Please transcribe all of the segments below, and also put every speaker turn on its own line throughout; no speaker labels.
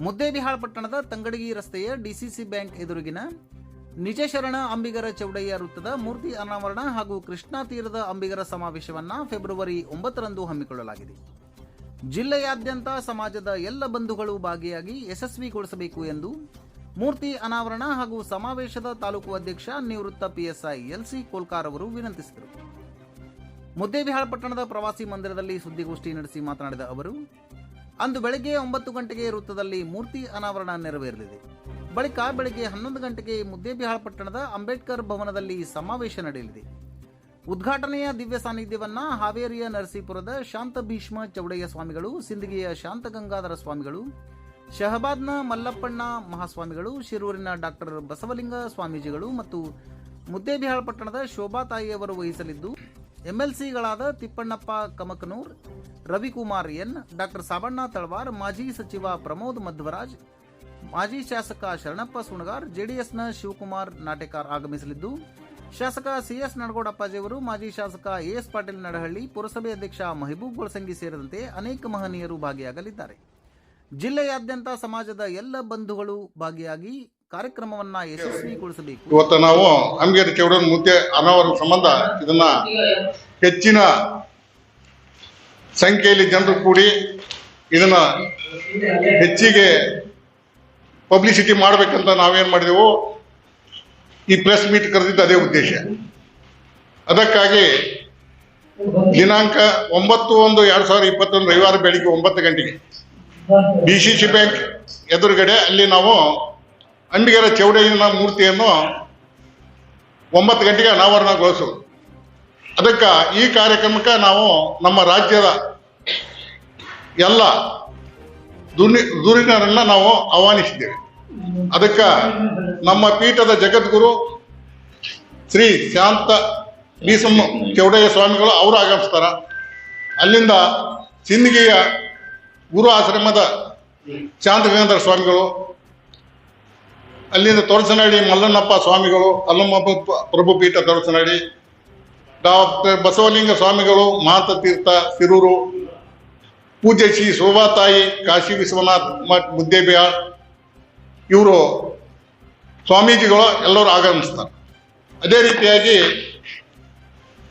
ಮುದ್ದೇಬಿಹಾಳ್ ಪಟ್ಟಣದ ತಂಗಡಗಿ ರಸ್ತೆಯ DCC bank ಎದುರಿಗಿನ ನಿಜಶರಣ ಅಂಬಿಗರ ಚೌಡಯ್ಯ ವೃತ್ತದ ಮೂರ್ತಿ ಅನಾವರಣ ಹಾಗೂ ಕೃಷ್ಣಾ ತೀರದ ಅಂಬಿಗರ ಸಮಾವೇಶವನ್ನ ಫೆಬ್ರವರಿ ಒಂಬತ್ತರಂದು ಹಮ್ಮಿಕೊಳ್ಳಲಾಗಿದೆ. ಜಿಲ್ಲೆಯಾದ್ಯಂತ ಸಮಾಜದ ಎಲ್ಲ ಬಂಧುಗಳು ಭಾಗಿಯಾಗಿ ಯಶಸ್ವಿಗೊಳಿಸಬೇಕು ಎಂದು ಮೂರ್ತಿ ಅನಾವರಣ ಹಾಗೂ ಸಮಾವೇಶದ ತಾಲೂಕು ಅಧ್ಯಕ್ಷ ನಿವೃತ್ತ ಪಿಎಸ್ಐ ಎಲ್ಸಿ ಕೋಲ್ಕಾರ್ ಅವರು ವಿನಂತಿಸಿದರು. ಮುದ್ದೇಬಿಹಾಳ್ ಪಟ್ಟಣದ ಪ್ರವಾಸಿ ಮಂದಿರದಲ್ಲಿ ಸುದ್ದಿಗೋಷ್ಠಿ ನಡೆಸಿ ಮಾತನಾಡಿದ ಅವರು ಅಂದು ಬೆಳಗ್ಗೆ ಒಂಬತ್ತು ಗಂಟೆಗೆ ವೃತ್ತದಲ್ಲಿ ಮೂರ್ತಿ ಅನಾವರಣ ನೆರವೇರಲಿದೆ. ಬಳಿಕ ಬೆಳಗ್ಗೆ ಹನ್ನೊಂದು ಗಂಟೆಗೆ ಮುದ್ದೇಬಿಹಾಳ ಪಟ್ಟಣದ ಅಂಬೇಡ್ಕರ್ ಭವನದಲ್ಲಿ ಸಮಾವೇಶ ನಡೆಯಲಿದೆ. ಉದ್ಘಾಟನೆಯ ದಿವ್ಯ ಸಾನ್ನಿಧ್ಯವನ್ನ ಹಾವೇರಿಯ ನರಸೀಪುರದ ಶಾಂತ ಭೀಷ್ಮ ಚೌಡಯ್ಯ ಸ್ವಾಮಿಗಳು, ಸಿಂದಗಿಯ ಶಾಂತಗಂಗಾಧರ ಸ್ವಾಮಿಗಳು, ಶಹಬಾದ್ನ ಮಲ್ಲಪ್ಪಣ್ಣ ಮಹಾಸ್ವಾಮಿಗಳು, ಶಿರೂರಿನ ಡಾಕ್ಟರ್ ಬಸವಲಿಂಗ ಸ್ವಾಮೀಜಿಗಳು ಮತ್ತು ಮುದ್ದೇಬಿಹಾಳ ಪಟ್ಟಣದ ಶೋಭಾ ತಾಯಿಯವರು ವಹಿಸಲಿದ್ದು ಎಂಎಲ್ಸಿಗಳಾದ ತಿಪ್ಪಣ್ಣಪ್ಪ, ಕಮಕನೂರ್, ರವಿಕುಮಾರ್ ಎನ್ ಡಾಕ್ಟರ್ ಸಾಬಣ್ಣ ತಳವಾರ್, ಮಾಜಿ ಸಚಿವ ಪ್ರಮೋದ್ ಮಧ್ವರಾಜ್, ಮಾಜಿ ಶಾಸಕ ಶರಣಪ್ಪ ಸುಣಗಾರ್, ಜೆಡಿಎಸ್ನ ಶಿವಕುಮಾರ್ ನಾಟೇಕಾರ್ ಆಗಮಿಸಲಿದ್ದು, ಶಾಸಕ ಸಿಎಸ್ ನಡಗೋಡಪ್ಪಾಜಿಯವರು, ಮಾಜಿ ಶಾಸಕ ಎಎಸ್ ಪಾಟೀಲ್ ನಡಹಳ್ಳಿ, ಪುರಸಭೆ ಅಧ್ಯಕ್ಷ ಮಹಬೂಬ್ ಗೊಳಸಂಗಿ ಸೇರಿದಂತೆ ಅನೇಕ ಮಹನೀಯರು ಭಾಗಿಯಾಗಲಿದ್ದಾರೆ. ಜಿಲ್ಲೆಯಾದ್ಯಂತ ಸಮಾಜದ ಎಲ್ಲ ಬಂಧುಗಳು ಭಾಗಿಯಾಗಿ ಕಾರ್ಯಕ್ರಮವನ್ನ ಯಶಸ್ವಿಗೊಳಿಸಬೇಕು.
ಇವತ್ತು ನಾವು ಹಮ್ಮಿಗೆ ಚೌಡನ್ ಮುದ್ದೆ ಅನಾವರಣ ಸಂಬಂಧ ಇದನ್ನ ಹೆಚ್ಚಿನ ಸಂಖ್ಯೆಯಲ್ಲಿ ಜನರು ಕೂಡಿ ಇದನ್ನ ಹೆಚ್ಚಿಗೆ ಪಬ್ಲಿಸಿಟಿ ಮಾಡಬೇಕಂತ ನಾವೇನ್ ಮಾಡಿದೆವು? ಈ ಪ್ರೆಸ್ ಮೀಟ್ ಕರೆದಿದ್ದು ಅದೇ ಉದ್ದೇಶ. ಅದಕ್ಕಾಗಿ ದಿನಾಂಕ ಒಂಬತ್ತು ಒಂದು ಎರಡ್ ಸಾವಿರದ ಇಪ್ಪತ್ತೊಂದು ರವಿವಾರ ಬೆಳಿಗ್ಗೆ ಒಂಬತ್ತು ಗಂಟೆಗೆ. ಡಿ ಸಿ ಸಿ ಬ್ಯಾಂಕ್ ಎದುರುಗಡೆ ಅಲ್ಲಿ ನಾವು ಅಂಬಿಗರ ಚೌಡಯ್ಯನ ಮೂರ್ತಿಯನ್ನು ಒಂಬತ್ತು ಗಂಟೆಗೆ ಅನಾವರಣಗೊಳಿಸು ಅದಕ್ಕೆ ಈ ಕಾರ್ಯಕ್ರಮಕ್ಕೆ ನಾವು ನಮ್ಮ ರಾಜ್ಯದ ಎಲ್ಲ ದುನಿ ನಾವು ಆಹ್ವಾನಿಸಿದ್ದೇವೆ. ಅದಕ್ಕೆ ನಮ್ಮ ಪೀಠದ ಜಗದ್ಗುರು ಶ್ರೀ ಶಾಂತ ಬೀಸಮ್ಮ ಚೌಡಯ್ಯ ಸ್ವಾಮಿಗಳು ಅವರು ಆಗಮಿಸ್ತಾರ. ಅಲ್ಲಿಂದ ಸಿಂದಗಿಯ ಗುರು ಆಶ್ರಮದ ಶಾಂತಗಂಗಾಧರ ಸ್ವಾಮಿಗಳು ಅಲ್ಲಿಂದ ತೊರಸನಹಳ್ಳಿ ಮಲ್ಲಣ್ಣಪ್ಪ ಸ್ವಾಮಿಗಳು, ಅಲ್ಲಮ್ಮ ಪ್ರಭು ಪೀಠ ತೊರಸನಹಳ್ಳಿ ಡಾಕ್ಟರ್ ಬಸವಲಿಂಗ ಸ್ವಾಮಿಗಳು ಮಾತ ತೀರ್ಥ ಸಿರೂರು ಪೂಜ್ಯ ಶ್ರೀ ಶೋಭಾತಾಯಿ, ಕಾಶಿ ವಿಶ್ವನಾಥ್ ಮಠ್, ಮುದ್ದೇಬಿಹಾಳ್, ಇವರು ಸ್ವಾಮೀಜಿಗಳು ಎಲ್ಲರೂ ಆಗಮಿಸ್ತಾರೆ. ಅದೇ ರೀತಿಯಾಗಿ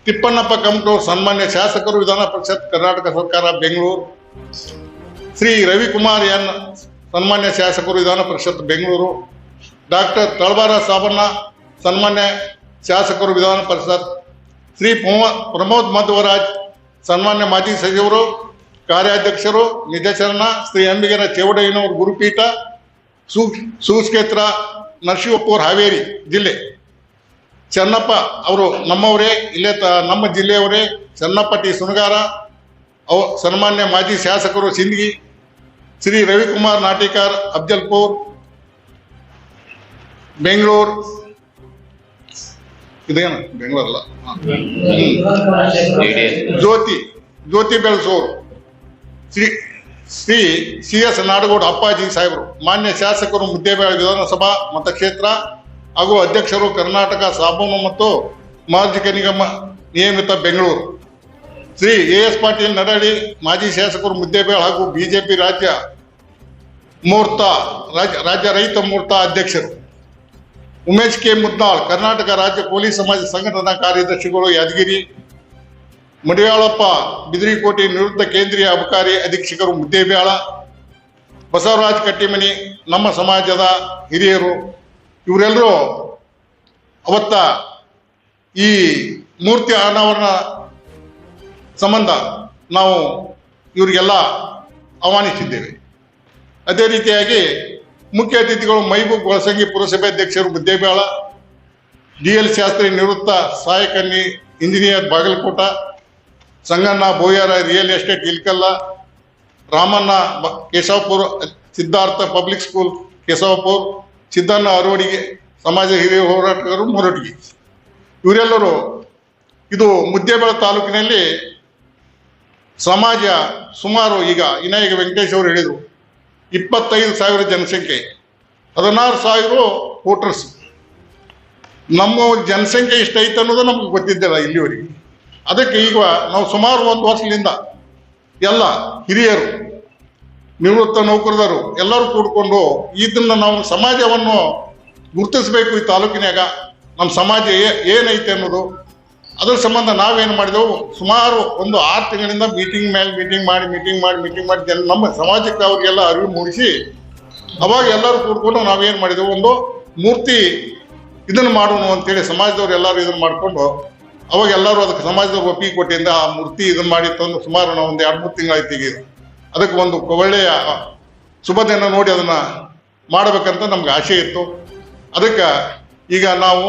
ತಿಪ್ಪಣ್ಣಪ್ಪ ಕಮಟೂರು ಸನ್ಮಾನ್ಯ ಶಾಸಕರು, ವಿಧಾನ ಪರಿಷತ್, ಕರ್ನಾಟಕ ಸರ್ಕಾರ, ಬೆಂಗಳೂರು, ಶ್ರೀ ರವಿಕುಮಾರ್ ಎನ್ ಸನ್ಮಾನ್ಯ ಶಾಸಕರು, ವಿಧಾನ ಪರಿಷತ್, ಬೆಂಗಳೂರು ಡಾಕ್ಟರ್ ತಳವಾರ ಸಾಬಣ್ಣ, ಸನ್ಮಾನ್ಯ ಶಾಸಕರು ವಿಧಾನ ಪರಿಷತ್, ಶ್ರೀ ಪ್ರಮೋದ್ ಮಧ್ವರಾಜ್, ಸನ್ಮಾನ್ಯ ಮಾಜಿ ಸಚಿವರು, ಕಾರ್ಯಾಧ್ಯಕ್ಷರು ನಿಜಶರಣ ಶ್ರೀ ಅಂಬಿಗರ ಚೇವಡಯ್ಯನವರು ಗುರುಪೀಠ, ಸೂ, ಸೂಸ್ಕೇತ್ರ, ನರಸಿಂಹಪುರ ಹಾವೇರಿ ಜಿಲ್ಲೆ. ಚನ್ನಪ್ಪ ಅವರು ನಮ್ಮವರೇ, ಇಲ್ಲೇ ತ, ನಮ್ಮ ಜಿಲ್ಲೆಯವರೇ, ಚನ್ನಪ್ಪ ಟಿ ಸುನಗಾರ ಅವ, ಸನ್ಮಾನ್ಯ ಮಾಜಿ ಶಾಸಕರು ಸಿಂದಗಿ, ಶ್ರೀ ರವಿಕುಮಾರ್ ನಾಟಿಕಾರ್, ಅಫ್ಜಲ್ಪುರ್ ಬೆಂಗಳೂರು. ಇದೇನು? ಬೆಂಗಳೂರಲ್ಲ. ಜ್ಯೋತಿ ಜ್ಯೋತಿ ಬೆಳಸೂರು. ಶ್ರೀ ಶ್ರೀ ಸಿ ಎಸ್ ನಾಡಗೌಡ ಅಪ್ಪಾಜಿ ಸಾಹೇಬರು. ಮಾನ್ಯ ಶಾಸಕರು ಮುದ್ದೇಬೇಳ ವಿಧಾನಸಭಾ ಮತಕ್ಷೇತ್ರ ಹಾಗೂ ಅಧ್ಯಕ್ಷರು ಕರ್ನಾಟಕ ಸಾಬೂನು ಮತ್ತು ಮಾರ್ಜಿಕ ನಿಗಮ ನಿಯಮಿತ ಬೆಂಗಳೂರು. ಶ್ರೀ ಎ ಎಸ್ ಪಾಟೀಲ್ ನಡಾಡಿ ಮಾಜಿ ಶಾಸಕರು ಮುದ್ದೇಬೇಳ ಹಾಗೂ ಬಿಜೆಪಿ ರಾಜ್ಯ ಮುಹೂರ್ತ ರಾಜ್ಯ ರಾಜ್ಯ ರೈತ ಮೂರ್ತ ಅಧ್ಯಕ್ಷರು. ಉಮೇಶ್ ಕೆ ಮುದ್ದಾಳ್, ಕರ್ನಾಟಕ ರಾಜ್ಯ ಪೊಲೀಸ್ ಸಮಾಜ ಸಂಘಟನಾ ಕಾರ್ಯದರ್ಶಿಗಳು ಯಾದಗಿರಿ ಮಡಿಯಾಳಪ್ಪ ಬಿದ್ರಿಕೋಟೆ ನಿವೃತ್ತ ಕೇಂದ್ರೀಯ ಅಬಕಾರಿ ಅಧೀಕ್ಷಕರು ಮುದ್ದೇಬ್ಯಾಳ, ಬಸವರಾಜ್ ಕಟ್ಟಿಮನಿ, ನಮ್ಮ ಸಮಾಜದ ಹಿರಿಯರು, ಇವರೆಲ್ಲರೂ ಅವತ್ತ ಈ ಮೂರ್ತಿ ಅನಾವರಣ ಸಂಬಂಧ ನಾವು ಇವರಿಗೆಲ್ಲ ಆಹ್ವಾನಿಸಿದ್ದೇವೆ. ಅದೇ ರೀತಿಯಾಗಿ ಮುಖ್ಯ ಅತಿಥಿಗಳು ಮೈಬೂಬ್ ಗೊಳಸಂಗಿ ಪುರಸಭೆ ಅಧ್ಯಕ್ಷರು ಮುದ್ದೇಬೇಳ ಡಿ ಎಲ್ ಶಾಸ್ತ್ರಿ ನಿವೃತ್ತ ಸಹಾಯಕ engineer Bagalkot, Sanganna Boyara real estate Ilkal, Ramanna Keshavapura Siddhartha public school Keshavapur, Siddanna Aravadige ಸಮಾಜ ಹಿರಿಯ ಹೋರಾಟಗಾರರು ಮೊರಟಿಗೆ ಇವರೆಲ್ಲರೂ ಇದು ಮುದ್ದೇಬೇಳ ತಾಲೂಕಿನಲ್ಲಿ ಸಮಾಜ ಸುಮಾರು ಈಗ ವಿನಾಯಕ ವೆಂಕಟೇಶ್ ಅವರು ಹೇಳಿದರು. ಇಪ್ಪತ್ತೈದು ಸಾವಿರ ಜನಸಂಖ್ಯೆ. ಹದಿನಾರು ಸಾವಿರ ವೋಟರ್ಸ್. ನಮ್ಮ ಜನಸಂಖ್ಯೆ ಇಷ್ಟೈತೆ ಅನ್ನೋದು ನಮ್ಗೆ ಗೊತ್ತಿದ್ದಿಲ್ಲ ಇಲ್ಲಿವರೆಗೆ. ಅದಕ್ಕೆ ಈಗ ನಾವು ಸುಮಾರು ಒಂದು ವರ್ಷದಿಂದ ಎಲ್ಲ ಹಿರಿಯರು, ನಿವೃತ್ತ ನೌಕರದರು ಎಲ್ಲರೂ ಕೂಡಿಕೊಂಡು ಇದನ್ನು ನಾವು ಸಮಾಜವನ್ನು ಗುರುತಿಸಬೇಕು ಈ ತಾಲೂಕಿನಾಗ ನಮ್ಮ ಸಮಾಜ ಏನೈತೆ ಅನ್ನೋದು ಅದ್ರ ಸಂಬಂಧ ನಾವೇನು ಮಾಡಿದೆವು? ಸುಮಾರು ಒಂದು ಆರು ತಿಂಗಳಿಂದ ಮೀಟಿಂಗ್ ಮೇಲೆ ಮೀಟಿಂಗ್ ಮಾಡಿ ಮೀಟಿಂಗ್ ಮಾಡಿ ಮೀಟಿಂಗ್ ಮಾಡಿ ಜನ, ನಮ್ಮ ಸಮಾಜಕ್ಕೆ ಅವ್ರಿಗೆಲ್ಲ ಅರಿವು ಮೂಡಿಸಿ, ಅವಾಗ ಎಲ್ಲರೂ ಕೂಡ್ಕೊಂಡು ನಾವೇನು ಮಾಡಿದೆವು? ಒಂದು ಮೂರ್ತಿ ಇದನ್ನು ಮಾಡೋಣ ಅಂತೇಳಿ ಸಮಾಜದವ್ರು ಎಲ್ಲರೂ ಇದನ್ನು ಮಾಡಿಕೊಂಡು, ಅವಾಗ ಎಲ್ಲರೂ ಅದಕ್ಕೆ ಸಮಾಜದವ್ರು ಒಪ್ಪಿಗೆ ಕೊಟ್ಟಿಂದ ಆ ಮೂರ್ತಿ ಇದನ್ನು ಮಾಡಿ ತಂದು ಸುಮಾರು ನಾವು ಒಂದು ಎರಡು ಮೂರು ತಿಂಗಳಾಯ್ತು ಈಗ. ಅದಕ್ಕೆ ಒಂದು ಒಳ್ಳೆಯ ಶುಭ ದಿನ ನೋಡಿ ಅದನ್ನು ಮಾಡಬೇಕಂತ ನಮ್ಗೆ ಆಸೆ ಇತ್ತು. ಅದಕ್ಕೆ ಈಗ ನಾವು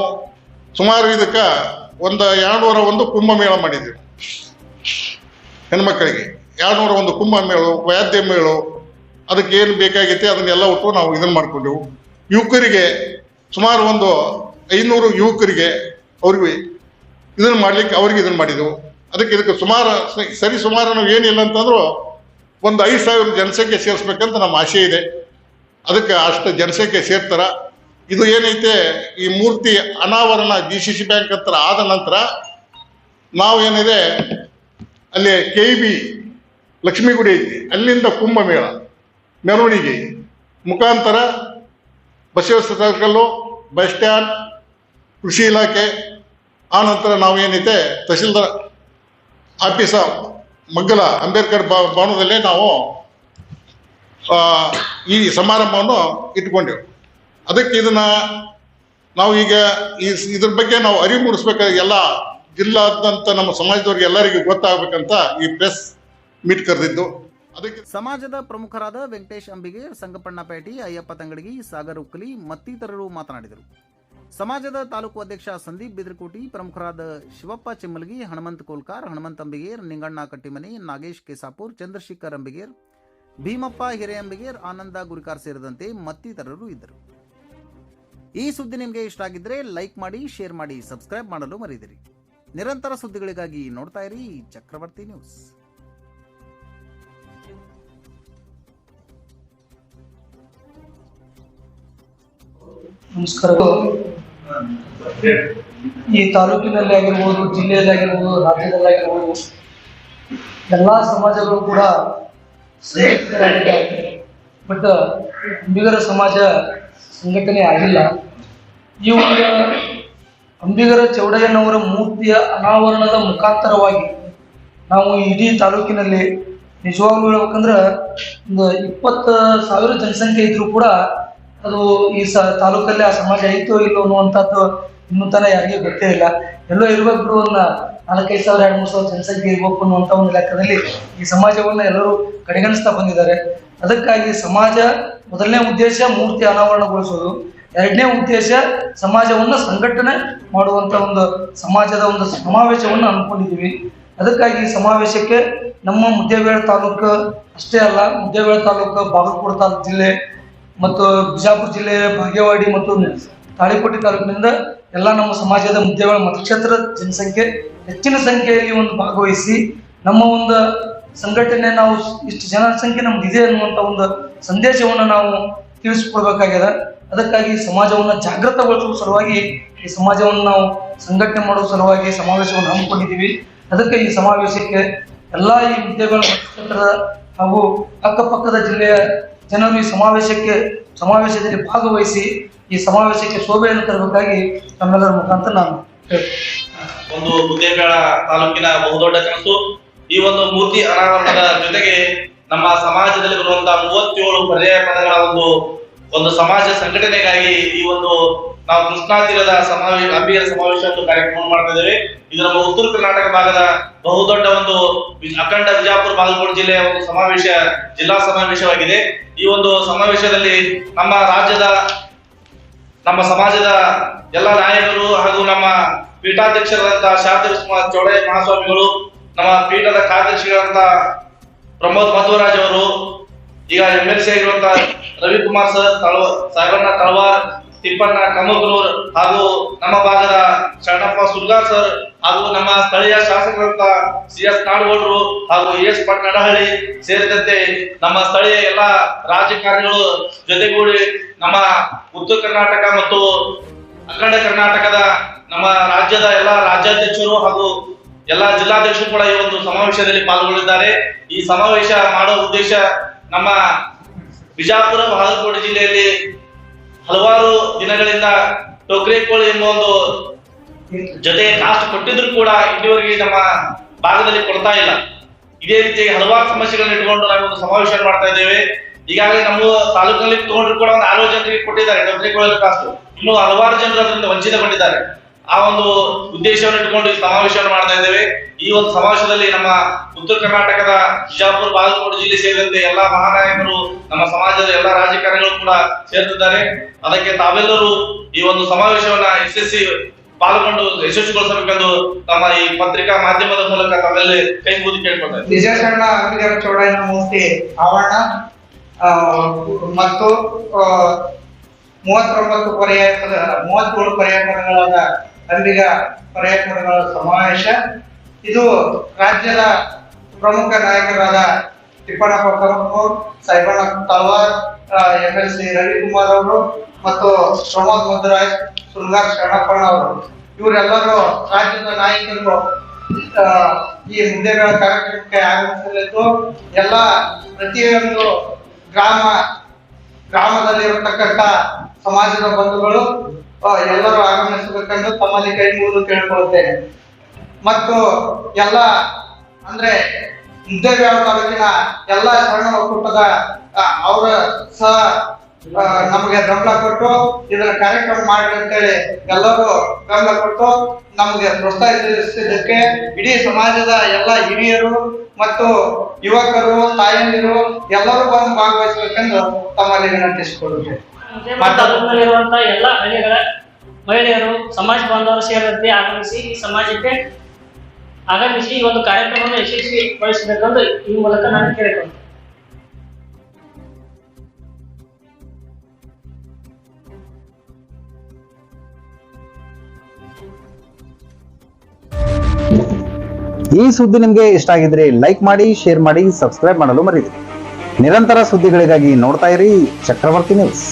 ಸುಮಾರು ಇದಕ್ಕೆ ಒಂದು ಎರಡುನೂರ ಒಂದು ಕುಂಭಮೇಳ ಮಾಡಿದ್ದೀವಿ ಹೆಣ್ಮಕ್ಕಳಿಗೆ ಎರಡುನೂರ ಒಂದು ಕುಂಭಮೇಳು, ವಾದ್ಯ ಮೇಳು, ಅದಕ್ಕೆ ಏನು ಬೇಕಾಗಿತ್ತು ಅದನ್ನೆಲ್ಲ ಒಟ್ಟು ನಾವು ಇದನ್ನ ಮಾಡ್ಕೊಂಡೆವು. ಯುವಕರಿಗೆ ಸುಮಾರು ಒಂದು ಐನೂರು ಯುವಕರಿಗೆ ಅವ್ರಿಗೆ ಇದನ್ನ ಮಾಡ್ಲಿಕ್ಕೆ ಅವ್ರಿಗೆ ಇದನ್ನ ಮಾಡಿದೆವು. ಅದಕ್ಕೆ ಇದಕ್ಕೆ ಸುಮಾರು ಸರಿ ಸುಮಾರು ನಾವು ಏನಿಲ್ಲ ಅಂತಂದ್ರು ಒಂದು ಐದು ಸಾವಿರ ಜನಸಂಖ್ಯೆ ಸೇರಿಸ್ಬೇಕಂತ ನಮ್ಮ ಆಸೆ ಇದೆ. ಅದಕ್ಕೆ ಅಷ್ಟು ಜನಸಂಖ್ಯೆ ಸೇರ್ತಾರ. ಇದು ಏನೈತೆ? ಈ ಮೂರ್ತಿ ಅನಾವರಣ ಡಿ ಸಿ ಸಿ ಬ್ಯಾಂಕ್ ಹತ್ರ ಆದ ನಂತರ ನಾವು ಏನಿದೆ ಅಲ್ಲಿ ಕೆ ಬಿ ಲಕ್ಷ್ಮೀಗುಡಿ ಐತಿ. ಅಲ್ಲಿಂದ ಕುಂಭಮೇಳ, ಮೆರವಣಿಗೆ, ಮುಖಾಂತರ ಬಸವೇಶ್ವರ ಸರ್ಕಲ್ಲು ಬಸ್ ಸ್ಟ್ಯಾಂಡ್, ಕೃಷಿ ಇಲಾಖೆ, ಆ ನಂತರ ನಾವು ಏನೈತೆ ತಹಸೀಲ್ದಾರ್ ಆಫೀಸ ಮಗ್ಗಲ ಅಂಬೇಡ್ಕರ್ ಭವ- ಭವನದಲ್ಲೇ ನಾವು ಈ ಸಮಾರಂಭವನ್ನು ಇಟ್ಕೊಂಡೆವು. ಅದಕ್ಕೆ ಇದನ್ನ ನಾವು ಈಗ ಈ ಇದ್ರ ಬಗ್ಗೆ ನಾವು ಅರಿವು ಮೂಡಿಸ್ಬೇಕಾದ್ರೆ ಎಲ್ಲ ಜಿಲ್ಲಾದಂತ ನಮ್ಮ ಸಮಾಜದವ್ರಿಗೆ ಎಲ್ಲರಿಗೂ ಗೊತ್ತಾಗಬೇಕಂತ ಈ ಪ್ರೆಸ್ ಮೀಟ್ ಕರೆದಿದ್ದು. ಅದಕ್ಕೆ
ಸಮಾಜದ ಪ್ರಮುಖರಾದ ವೆಂಕಟೇಶ್ ಅಂಬಿಗೆ, ಸಂಗಪಣ್ಣ ಪೇಟಿ, ಅಯ್ಯಪ್ಪ ತಂಗಡಗಿ, ಸಾಗರ್ ಉಕ್ಕಲಿ ಮತ್ತಿತರರು ಮಾತನಾಡಿದರು. ಸಮಾಜದ ತಾಲೂಕು ಅಧ್ಯಕ್ಷ ಸಂದೀಪ್ ಬಿದ್ರಕೋಟಿ, ಪ್ರಮುಖರಾದ ಶಿವಪ್ಪ ಚಿಮ್ಮಲ್ಗಿ ಹನುಮಂತ್ ಕೋಲ್ಕಾರ್ ಹನುಮಂತ್ ಅಂಬಿಗೇರ್, ನಿಂಗಣ್ಣ ಕಟ್ಟಿಮನಿ, ನಾಗೇಶ್ ಕೇಸಾಪುರ್, ಚಂದ್ರಶೇಖರ್ ಅಂಬಿಗೇರ್, ಭೀಮಪ್ಪ ಹಿರೇಅಂಬಿಗೇರ್, ಆನಂದ ಗುರಿಕಾರ್ ಸೇರಿದಂತೆ ಮತ್ತಿತರರು ಇದ್ದರು. ಈ ಸುದ್ದಿ ನಿಮಗೆ ಇಷ್ಟ ಆಗಿದ್ರೆ ಲೈಕ್ ಮಾಡಿ ಶೇರ್ ಮಾಡಿ ಸಬ್ಸ್ಕ್ರೈಬ್ ಮಾಡಲು ಮರೆಯದಿರಿ ನಿರಂತರ ಸುದ್ದಿಗಳಿಗಾಗಿ ನೋಡ್ತಾ ಇರಿ ಚಕ್ರವರ್ತಿ ನ್ಯೂಸ್
ನಮಸ್ಕಾರ. ಈ ತಾಲೂಕಿನಲ್ಲಿ ಆಗಿರ್ಬೋದು ಜಿಲ್ಲೆಯಲ್ಲಿ ಆಗಿರ್ಬೋದು ರಾಜ್ಯದಲ್ಲಾಗಿರ್ಬೋದು, ಎಲ್ಲಾ ಸಮಾಜಗಳು ಕೂಡ ಬಟ್ ಅಂಬಿಗರ ಸಮಾಜ ಸಂಘಟನೆ ಆಗಿಲ್ಲ. ಈ ಒಂದು ಅಂಬಿಗರ ಚೌಡಯ್ಯನವರ ಮೂರ್ತಿಯ ಅನಾವರಣದ ಮುಖಾಂತರವಾಗಿ ನಾವು ಇಡೀ ತಾಲೂಕಿನಲ್ಲಿ ನಿಜವಾಗ್ಲೂ ಹೇಳ್ಬೇಕಂದ್ರ ಒಂದು ಇಪ್ಪತ್ತು ಸಾವಿರ ಜನಸಂಖ್ಯೆ ಇದ್ರೂ ಕೂಡ ಅದು ಈ ಸ ತಾಲೂಕಲ್ಲಿ ಆ ಸಮಾಜ ಐತೋ ಇಲ್ಲೋ ಅನ್ನುವಂಥದ್ದು ಇನ್ನೂ ತನ ಯಾರಿಗೂ ಗೊತ್ತೇ ಇಲ್ಲ. ಎಲ್ಲೋ ಇರ್ಬೇಕು ಒಂದು ನಾಲ್ಕೈದು ಸಾವಿರ, ಎರಡು ಮೂರು ಸಾವಿರ ಜನಸಂಖ್ಯೆ ಇರ್ಬೇಕು ಅನ್ನುವಂಥ ಒಂದು ಲೆಕ್ಕದಲ್ಲಿ ಈ ಸಮಾಜವನ್ನ ಎಲ್ಲರೂ ಕಡೆಗಣಿಸ್ತಾ ಬಂದಿದ್ದಾರೆ. ಅದಕ್ಕಾಗಿ ಸಮಾಜ ಮೊದಲನೇ ಉದ್ದೇಶ ಮೂರ್ತಿ ಅನಾವರಣಗೊಳಿಸೋದು, ಎರಡನೇ ಉದ್ದೇಶ ಸಮಾಜವನ್ನು ಸಂಘಟನೆ ಮಾಡುವಂತ ಒಂದು ಸಮಾಜದ ಒಂದು ಸಮಾವೇಶವನ್ನು ಅನ್ಕೊಂಡಿದ್ದೀವಿ ಅದಕ್ಕಾಗಿ ಸಮಾವೇಶಕ್ಕೆ ನಮ್ಮ ಮುದ್ದೇಬೇಳ ತಾಲೂಕು ಅಷ್ಟೇ ಅಲ್ಲ ಮುದ್ದೇಬೇಳ ತಾಲೂಕು ಬಾಗಲಕೋಟೆ ತಾಲೂಕು ಜಿಲ್ಲೆ ಮತ್ತು ಬಿಜಾಪುರ ಜಿಲ್ಲೆ ಭಾಗ್ಯವಾಡಿ ಮತ್ತು ತಾಳಿಕೋಟೆ ತಾಲೂಕಿನಿಂದ ಎಲ್ಲ ನಮ್ಮ ಸಮಾಜದ ಮುದ್ದೇಬೇಳ ಮತಕ್ಷೇತ್ರ ಜನಸಂಖ್ಯೆ ಹೆಚ್ಚಿನ ಸಂಖ್ಯೆಯಲ್ಲಿ ಒಂದು ಭಾಗವಹಿಸಿ ನಮ್ಮ ಒಂದು ಸಂಘಟನೆ ನಾವು ಇಷ್ಟು ಜನಸಂಖ್ಯೆ ನಮ್ದು ಇದೆ ಅನ್ನುವಂಥ ಒಂದು ಸಂದೇಶವನ್ನು ನಾವು ತಿಳಿಸ್ಕೊಡ್ಬೇಕಾಗ್ಯದ ಅದಕ್ಕಾಗಿ ಸಮಾಜವನ್ನು ಜಾಗೃತಗೊಳಿಸುವ ಸಲುವಾಗಿ ಈ ಸಮಾಜವನ್ನು ನಾವು ಸಂಘಟನೆ ಮಾಡುವ ಸಲುವಾಗಿ ಸಮಾವೇಶವನ್ನು ಹಮ್ಮಿಕೊಂಡಿದ್ದೀವಿ ಅದಕ್ಕೆ ಈ ಸಮಾವೇಶಕ್ಕೆ ಎಲ್ಲ ಈ ಉದ್ಯೋಗಗಳ ಕ್ಷೇತ್ರದ ಹಾಗೂ ಅಕ್ಕಪಕ್ಕದ ಜಿಲ್ಲೆಯ ಜನರು ಈ ಸಮಾವೇಶಕ್ಕೆ ಸಮಾವೇಶದಲ್ಲಿ ಭಾಗವಹಿಸಿ ಈ ಸಮಾವೇಶಕ್ಕೆ ಶೋಭೆಯನ್ನು ತರಬೇಕಾಗಿ ತಮ್ಮೆಲ್ಲರ ಮುಖಾಂತರ ನಾನು.
ಒಂದು ಮುದ್ದೇಬೇಳ ತಾಲೂಕಿನ ಬಹುದೊಡ್ಡ ಕನಸು ಈ ಒಂದು ಮೂರ್ತಿ ಅನಾವರಣದ ಜೊತೆಗೆ ನಮ್ಮ ಸಮಾಜದಲ್ಲಿ ಬರುವಂತಹ ಮೂವತ್ತೇಳು ಪರ್ಯಾಯ ಪದಗಳ ಒಂದು ಒಂದು ಸಮಾಜ ಸಂಘಟನೆಗಾಗಿ ಈ ಒಂದು ನಾವು ಕೃಷ್ಣಾ ತೀರದ ಸಮಾವೇಶ ಅಂಬಿಗರ ಸಮಾವೇಶ ಒಂದು ಕಾರ್ಯಕ್ರಮ ಮಾಡ್ತಾ ಇದ್ದೇವೆ. ಇದು ನಮ್ಮ ಉತ್ತರ ಕರ್ನಾಟಕ ಭಾಗದ ಬಹುದೊಡ್ಡ ಒಂದು ಅಖಂಡ ವಿಜಾಪುರ ಬಾಗಲಕೋಟೆ ಜಿಲ್ಲೆಯ ಒಂದು ಸಮಾವೇಶ, ಜಿಲ್ಲಾ ಸಮಾವೇಶವಾಗಿದೆ. ಈ ಒಂದು ಸಮಾವೇಶದಲ್ಲಿ ನಮ್ಮ ರಾಜ್ಯದ, ನಮ್ಮ ಸಮಾಜದ ಎಲ್ಲ ನಾಯಕರು ಹಾಗೂ ನಮ್ಮ ಪೀಠಾಧ್ಯಕ್ಷರಾದಂತಹ ಶಾಂತಿ ಚೌಡಯ್ಯ ಮಹಾಸ್ವಾಮಿಗಳು ನಮ್ಮ ಪೀಠದ ಕಾರ್ಯದರ್ಶಿಗಳಂತ ಪ್ರಮೋದ್ ಮಧ್ವರಾಜ್ ಅವರು, ಈಗ ಎಂ ಎಲ್ ಸಿ ಆಗಿರುವಂತ ರವಿಕುಮಾರ್ ಸರ್, ತಳವ ಸಾಗರನ ತಳವಾರ್, ತಿಪ್ಪಣ್ಣ ಕಮಗ್ರೂರ್ ಹಾಗೂ ನಮ್ಮ ಭಾಗದ ಶರಣಪ್ಪ ಸುಲ್ಗಾರ್ ಸರ್ ಹಾಗೂ ನಮ್ಮ ಸ್ಥಳೀಯ ಶಾಸಕರಂತ ಸಿ ಎಸ್ ನಾಡಗೌಡರು ಹಾಗೂ ಎಸ್ ಪಟ್ನಡಹಳ್ಳಿ ಸೇರಿದಂತೆ ನಮ್ಮ ಸ್ಥಳೀಯ ಎಲ್ಲ ರಾಜಕಾರಣಿಗಳು ಜೊತೆಗೂಡಿ ನಮ್ಮ ಉತ್ತರ ಕರ್ನಾಟಕ ಮತ್ತು ಅಖಂಡ ಕರ್ನಾಟಕದ ನಮ್ಮ ರಾಜ್ಯದ ಎಲ್ಲ ರಾಜ್ಯಾಧ್ಯಕ್ಷರು ಹಾಗೂ ಎಲ್ಲಾ ಜಿಲ್ಲಾಧ್ಯಕ್ಷರು ಕೂಡ ಈ ಒಂದು ಸಮಾವೇಶದಲ್ಲಿ ಪಾಲ್ಗೊಂಡಿದ್ದಾರೆ ಈ ಸಮಾವೇಶ ಮಾಡೋ ಉದ್ದೇಶ ನಮ್ಮ ಬಿಜಾಪುರ ಬಾಗಲಕೋಟೆ ಜಿಲ್ಲೆಯಲ್ಲಿ ಹಲವಾರು ದಿನಗಳಿಂದ ಟೋಕ್ರೆ ಕೋಳಿ ಎಂಬ ಒಂದು ಜೊತೆ ಕಾಸ್ಟ್ ಕೊಟ್ಟಿದ್ರು ಕೂಡ ಇಲ್ಲಿವರೆಗೆ ನಮ್ಮ ಭಾಗದಲ್ಲಿ ಕೊಡ್ತಾ ಇಲ್ಲ. ಇದೇ ರೀತಿ ಹಲವಾರು ಸಮಸ್ಯೆಗಳನ್ನ ಇಟ್ಕೊಂಡು ನಾವು ಒಂದು ಸಮಾವೇಶ ಮಾಡ್ತಾ ಇದ್ದೇವೆ. ಈಗಾಗಲೇ ನಮ್ಮ ತಾಲೂಕಿನಲ್ಲಿ ತಗೊಂಡ್ರು ಕೂಡ ಒಂದು ಆರು ಜನರಿಗೆ ಕೊಟ್ಟಿದ್ದಾರೆ ಟೋಕ್ರೆ ಕೋಳಿ ಕಾಸ್ಟ್ ಇನ್ನು ಹಲವಾರು ಜನರು ಅದರಿಂದ ವಂಚಿತಗೊಂಡಿದ್ದಾರೆ. ಆ ಒಂದು ಉದ್ದೇಶವನ್ನು ಇಟ್ಕೊಂಡು ಈ ಸಮಾವೇಶವನ್ನು ಮಾಡ್ತಾ ಇದ್ದೇವೆ. ಈ ಒಂದು ಸಮಾವೇಶದಲ್ಲಿ ನಮ್ಮ ಉತ್ತರ ಕರ್ನಾಟಕದ ಬಿಜಾಪುರ ಬಾಗಲಕೋಟೆ ಜಿಲ್ಲೆ ಸೇರಿದಂತೆ ಎಲ್ಲಾ ಮಹಾನಾಯಕರು ನಮ್ಮ ಸಮಾಜದ ಎಲ್ಲಾ ರಾಜಕಾರಣಿಗಳು ಕೂಡ ಸೇರ್ತಿದ್ದಾರೆ. ಅದಕ್ಕೆ ತಾವೆಲ್ಲರೂ ಈ ಒಂದು ಸಮಾವೇಶವನ್ನ ಯಶಸ್ವಿ ಪಾಲ್ಗೊಂಡು ಯಶಸ್ವಿಗೊಳಿಸಬೇಕೆಂದು ತಮ್ಮ ಈ ಪತ್ರಿಕಾ ಮಾಧ್ಯಮದ ಮೂಲಕ ತಾವೆಲ್ಲ ಕೈ ಮುಗಿದು
ಕೇಳ್ಕೊಳ್ತಾರೆ ಆ, ಮತ್ತು ಮೂವತ್ತೊಂಬತ್ತು ಪರ್ಯಾಯ ಮೂವತ್ತೇಳು ಪರ್ಯಾಯಪದಗಳಾದ ಅಂಬಿಗ ಪ್ರಯತ್ನಗಳ ಸಮಾವೇಶ. ಇದು ರಾಜ್ಯದ ಪ್ರಮುಖ ನಾಯಕರಾದ Tippanappa Kamakur Saibanna Talwar M L C Ravikumar ಅವರು ಮತ್ತು ಪ್ರಮೋದ್ ಮಧುರಾಯ್ ಸುಲ್ಗಾರ್ ಶರಣಪ್ಪಣ್ಣ ಅವರು. ಇವರೆಲ್ಲರೂ ರಾಜ್ಯದ ನಾಯಕರು. ಈ ಹುದ್ದೆಗಳ ಕಾರ್ಯಕ್ರಮಕ್ಕೆ ಆಗಮಿಸಲಿದ್ದು, ಎಲ್ಲ ಪ್ರತಿಯೊಂದು ಗ್ರಾಮ, ಗ್ರಾಮದಲ್ಲಿರತಕ್ಕಂಥ ಸಮಾಜದ ಬಂಧುಗಳು ಎಲ್ಲರೂ ಆಗಮಿಸಬೇಕೆಂದು ತಮ್ಮಲ್ಲಿ ಕೈ ಮುಗಿದು ಕೇಳಿಕೊಳ್ಳುತ್ತೇನೆ ಮತ್ತು ಎಲ್ಲ, ಅಂದ್ರೆ ಮುದ್ದೇಬೇಳ ತಾಲೂಕಿನ ಎಲ್ಲ ಶರಣ ಒಕ್ಕೂಟದ ಅವರ ಸಹ ನಮಗೆ ಬೆಂಬಲ ಕೊಟ್ಟು ಇದರ ಕಾರ್ಯಕ್ರಮ ಮಾಡಿ ಅಂತೇಳಿ ಎಲ್ಲರೂ ಬೆಂಬಲ ಕೊಟ್ಟು ನಮಗೆ ಪ್ರೋತ್ಸಾಹಿಸಿದ್ದಕ್ಕೆ ಇಡೀ ಸಮಾಜದ ಎಲ್ಲ ಹಿರಿಯರು ಮತ್ತು ಯುವಕರು, ತಾಯಂದಿರು ಎಲ್ಲರೂ ಬಂದು ಭಾಗವಹಿಸಬೇಕೆಂದು ತಮ್ಮಲ್ಲಿ ವಿನಂತಿಸಿಕೊಳ್ಳುತ್ತೇವೆ
ತಾಲೂಕಿನಲ್ಲಿರುವಂತ ಎಲ್ಲ ಹಳ್ಳಿಗಳ ಮಹಿಳೆಯರು, ಸಮಾಜ ಬಾಂಧವರು ಸೇರಿದಂತೆ ಆಗಮಿಸಿ ಈ ಸಮಾಜಕ್ಕೆ ಆಗಮಿಸಿ ಈ ಒಂದು ಕಾರ್ಯಕ್ರಮವನ್ನು ಯಶಸ್ವಿಗೊಳಿಸಬೇಕೆಂದು ಈ ಮೂಲಕ ನಾನು ಕೇಳಿಕೊಂಡೆ
ಈ ಸುದ್ದಿ ನಿಮಗೆ ಇಷ್ಟ ಆಗಿದ್ರೆ ಲೈಕ್ ಮಾಡಿ, ಶೇರ್ ಮಾಡಿ, ಸಬ್ಸ್ಕ್ರೈಬ್ ಮಾಡಲು ಮರೀರಿ ನಿರಂತರ ಸುದ್ದಿಗಳಿಗಾಗಿ ನೋಡ್ತಾ ಇರಿ ಚಕ್ರವರ್ತಿ ನ್ಯೂಸ್.